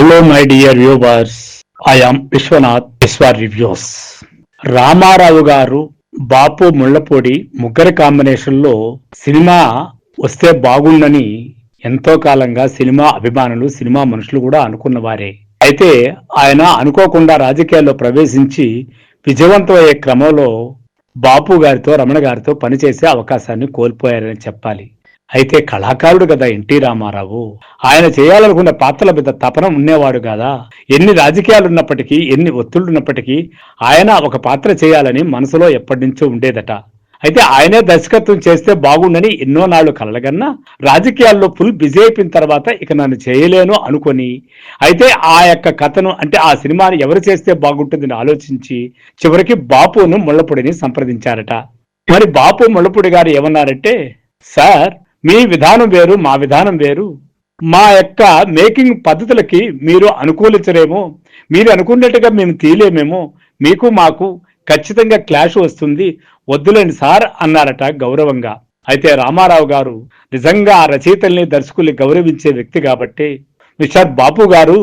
Hello my dear viewers I'm Vishwanath Vishwa reviews Ramarao గారు బాపు ముళ్ళపూడి ముగ్గురి కాంబినేషన్లో సినిమా వస్తే బాగుండని ఎంతో కాలంగా సినిమా అభిమానులు సినిమా మనుషులు కూడా అనుకున్న వారే అయితే ఆయన అనుకోకుండా రాజకీయాల్లో ప్రవేశించి విజయవంతమయ్యే క్రమంలో బాపు గారితో రమణ గారితో పనిచేసే అవకాశాన్ని కోల్పోయారని చెప్పాలి. అయితే కళాకారుడు కదా ఎన్టీ రామారావు. ఆయన చేయాలనుకున్న పాత్రల మీద తపన ఉండేవాడు కదా? ఎన్ని రాజకీయాలు ఉన్నప్పటికీ ఎన్ని ఒత్తిళ్ళున్నప్పటికీ ఆయన ఒక పాత్ర చేయాలని మనసులో ఎప్పటి నుంచో ఉండేదట. అయితే ఆయనే దర్శకత్వం చేస్తే బాగుండని ఎన్నో నాళ్ళు కలగన్నా రాజకీయాల్లో ఫుల్ బిజీ అయిపోయిన తర్వాత ఇక నన్ను చేయలేను అనుకొని అయితే ఆ యొక్క కథను అంటే ఆ సినిమాని ఎవరు చేస్తే బాగుంటుందని ఆలోచించి చివరికి బాపును ముళ్ళపొడిని సంప్రదించారట. మరి బాపు ముళ్ళపొడి గారు ఏమన్నారంటే సార్ మీ విధానం వేరు మా విధానం వేరు. మా యొక్క మేకింగ్ పద్ధతులకి మీరు అనుకూలించరేమో మీరు అనుకున్నట్టుగా మేము తీయలేమేమో మీకు మాకు ఖచ్చితంగా క్లాష్ వస్తుంది. వద్దులేండి సార్ అన్నారట గౌరవంగా. అయితే రామారావు గారు నిజంగా ఆ రచయితల్ని దర్శకుల్ని గౌరవించే వ్యక్తి కాబట్టి నిషాద్ బాపు గారు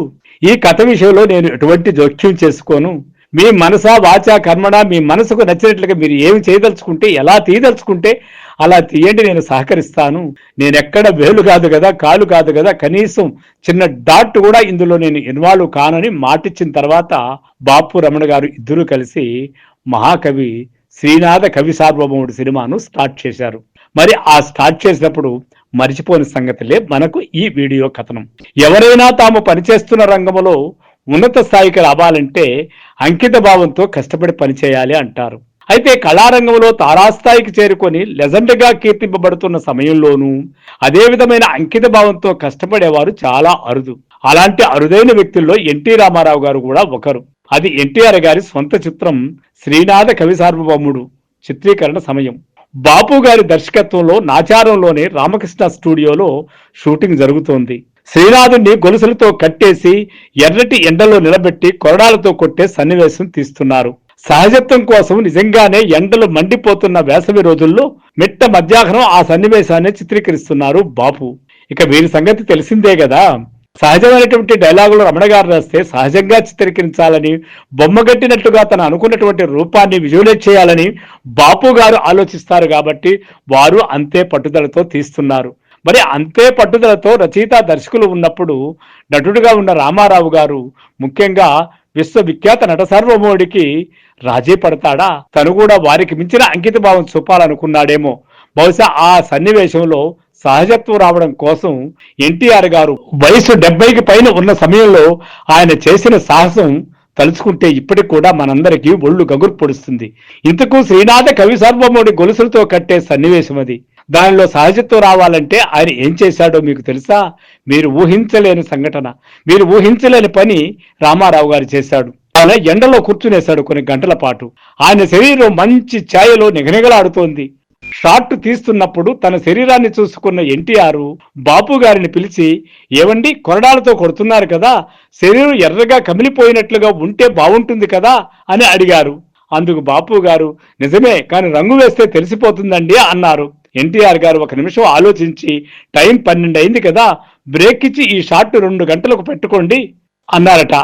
ఈ కథ విషయంలో నేను ఎటువంటి జోక్యం చేసుకోను. మీ మనసా వాచా కర్మణ మీ మనసుకు నచ్చినట్లుగా మీరు ఏమి చేయదలుచుకుంటే ఎలా తీయదలుచుకుంటే అలా తీయండి నేను సహకరిస్తాను. నేను ఎక్కడ వేలు కాదు కదా కాలు కాదు కదా కనీసం చిన్న డాట్ కూడా ఇందులో నేను ఇన్వాల్వ్ కానని మాటిచ్చిన తర్వాత బాపు రమణ గారు ఇద్దరు కలిసి మహాకవి శ్రీనాథ కవి సార్వభౌముడు సినిమాను స్టార్ట్ చేశారు. మరి ఆ స్టార్ట్ చేసినప్పుడు మరిచిపోని సంగతిలే మనకు ఈ వీడియో కథనం. ఎవరైనా తాము పనిచేస్తున్న రంగంలో ఉన్నత స్థాయికి రావాలంటే అంకిత భావంతో కష్టపడి పనిచేయాలి అంటారు. అయితే కళారంగంలో తారాస్థాయికి చేరుకొని లెజెండ్గా కీర్తింపబడుతున్న సమయంలోనూ అదే విధమైన అంకిత భావంతో కష్టపడేవారు చాలా అరుదు. అలాంటి అరుదైన వ్యక్తుల్లో ఎన్టీ రామారావు గారు కూడా ఒకరు. అది ఎన్టీఆర్ గారి సొంత చిత్రం శ్రీనాథ కవి సార్వభౌముడు చిత్రీకరణ సమయం. బాపు గారి దర్శకత్వంలో నాచారంలోని రామకృష్ణ స్టూడియోలో షూటింగ్ జరుగుతోంది. శ్రీనాథుణ్ణి గొలుసులతో కట్టేసి ఎర్రటి ఎండలో నిలబెట్టి కొరడాలతో కొట్టే సన్నివేశం తీస్తున్నారు. సహజత్వం కోసం నిజంగానే ఎండలు మండిపోతున్న వేసవి రోజుల్లో మిట్ట మధ్యాహ్నం ఆ సన్నివేశాన్ని చిత్రీకరిస్తున్నారు బాపు. ఇక వీరి సంగతి తెలిసిందే కదా సహజమైనటువంటి డైలాగులు రమణ గారు రాస్తే సహజంగా చిత్రీకరించాలని బొమ్మగట్టినట్టుగా తను అనుకున్నటువంటి రూపాన్ని విజువలైజ్ చేయాలని బాపు గారు ఆలోచిస్తారు కాబట్టి వారు అంతే పట్టుదలతో తీస్తున్నారు. మరి అంతే పట్టుదలతో రచయిత దర్శకులు ఉన్నప్పుడు నటుడుగా ఉన్న రామారావు గారు ముఖ్యంగా విశ్వవిఖ్యాత నట సార్వభౌముడికి రాజీ పడతాడా? తను కూడా వారికి మించిన అంకిత భావం చూపాలనుకున్నాడేమో. బహుశా ఆ సన్నివేశంలో సహజత్వం రావడం కోసం ఎన్టీఆర్ గారు వయసు డెబ్బైకి పైన ఉన్న సమయంలో ఆయన చేసిన సాహసం తలుచుకుంటే ఇప్పటికి కూడా మనందరికీ ఒళ్ళు గగురు పొడుస్తుంది. ఇంతకు శ్రీనాథ కవి సార్వభౌముడి గొలుసులతో కట్టే సన్నివేశం అది. దానిలో సహజత్వం రావాలంటే ఆయన ఏం చేశాడో మీకు తెలుసా? మీరు ఊహించలేని సంఘటన. మీరు ఊహించలేని పని రామారావు గారు చేశాడు. ఆయన ఎండలో కూర్చునేశాడు కొన్ని గంటల పాటు. ఆయన శరీరం మంచి ఛాయలో నిగనిగలాడుతోంది. షాట్ తీస్తున్నప్పుడు తన శరీరాన్ని చూసుకున్న ఎన్టీఆర్ బాపు గారిని పిలిచి ఏవండి కొరడాలతో కొడుతున్నారు కదా. శరీరం ఎర్రగా కమిలిపోయినట్లుగా ఉంటే బాగుంటుంది కదా అని అడిగారు. అందుకు బాపు గారు నిజమే కానీ రంగు వేస్తే తెలిసిపోతుందండి అన్నారు. ఎన్టీఆర్ గారు ఒక నిమిషం ఆలోచించి టైం పన్నెండు అయింది కదా బ్రేక్ ఇచ్చి ఈ షార్ట్ రెండు గంటలకు పెట్టుకోండి అన్నారట.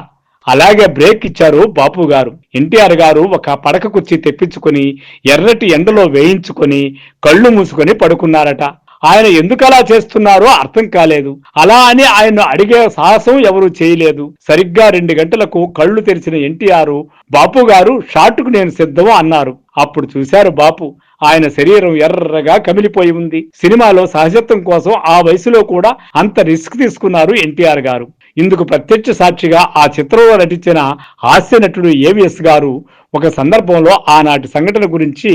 అలాగే బ్రేక్ ఇచ్చారు బాపు గారు. ఎన్టీఆర్ గారు ఒక పడక కుర్చీ తెప్పించుకొని ఎర్రటి ఎండలో వేయించుకొని కళ్ళు మూసుకొని పడుకున్నారట. ఆయన ఎందుకు అలా చేస్తున్నారో అర్థం కాలేదు. అలా అని ఆయన అడిగే సాహసం ఎవరు చేయలేదు. సరిగ్గా రెండు గంటలకు కళ్ళు తెరిచిన ఎన్టీఆర్ బాపు గారు షాట్కు నేను సిద్ధం అన్నారు. అప్పుడు చూశారు బాపు ఆయన శరీరం ఎర్రగా కమిలిపోయి ఉంది. సినిమాలో సహజత్వం కోసం ఆ వయసులో కూడా అంత రిస్క్ తీసుకున్నారు ఎన్టీఆర్ గారు. ఇందుకు ప్రత్యక్ష సాక్షిగా ఆ చిత్రంలో నటించిన హాస్య నటుడు ఏవిఎస్ గారు ఒక సందర్భంలో ఆనాటి సంఘటన గురించి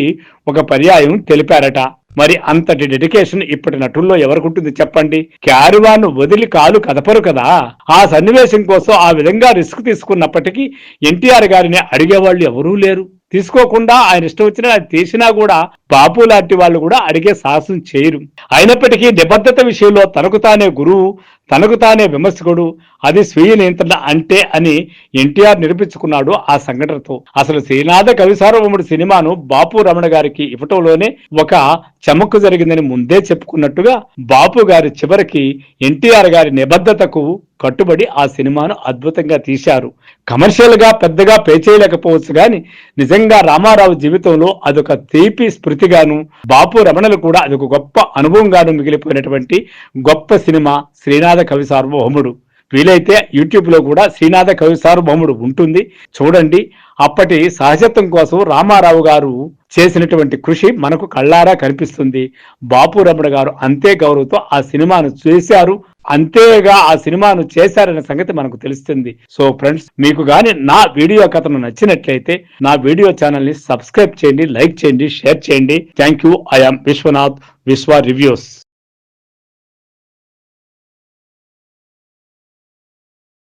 ఒక పర్యాయం తెలిపారట. మరి అంతటి డెడికేషన్ ఇప్పటి నటుల్లో ఎవరికుంటుంది చెప్పండి? క్యారువాన్ వదిలి కాలు కదపరు కదా. ఆ సన్నివేశం కోసం ఆ విధంగా రిస్క్ తీసుకున్నప్పటికీ ఎన్టీఆర్ గారిని అడిగేవాళ్ళు ఎవరూ లేరు. తీసుకోకుండా ఆయన ఇష్టం వచ్చిన తీసినా కూడా బాపు లాంటి వాళ్ళు కూడా అడిగే సాహసం చేయరు. అయినప్పటికీ నిబద్ధత విషయంలో తనకు తానే గురువు తనకు తానే విమర్శకుడు అది స్వీయ నియంత్రణ అంటే అని ఎన్టీఆర్ నిరూపించుకున్నాడు ఆ సంఘటనతో. అసలు శ్రీనాథ కవిసార్వముడు సినిమాను బాపు రమణ గారికి ఇవ్వటంలోనే ఒక చమక్కు జరిగిందని ముందే చెప్పుకున్నట్టుగా బాపు గారి చివరికి ఎన్టీఆర్ గారి నిబద్ధతకు కట్టుబడి ఆ సినిమాను అద్భుతంగా తీశారు. కమర్షియల్గా పెద్దగా పే చేయలేకపోవచ్చు కానీ నిజంగా రామారావు జీవితంలో అదొక తీపి స్మృతిగాను బాపు రమణలు కూడా అదొక గొప్ప అనుభవంగాను మిగిలిపోయినటువంటి గొప్ప సినిమా శ్రీనాథ కవి సార్వభౌముడు. వీలైతే యూట్యూబ్లో కూడా శ్రీనాథ కవి సార్వభౌముడు ఉంటుంది. చూడండి అప్పటి సహజత్వం కోసం రామారావు గారు చేసినటువంటి కృషి మనకు కళ్ళారా కనిపిస్తుంది. బాపు రమణ గారు అంతే గౌరవంతో ఆ సినిమాను చేశారు. అంతేగా ఆ సినిమాను చేశారనే సంగతి మనకు తెలుస్తుంది. సో ఫ్రెండ్స్ మీకు గాని నా వీడియో కథను నచ్చినట్లయితే నా వీడియో ఛానల్ని సబ్స్క్రైబ్ చేయండి లైక్ చేయండి షేర్ చేయండి. Thank you. ఐఎమ్ విశ్వనాథ్ విశ్వ రివ్యూస్.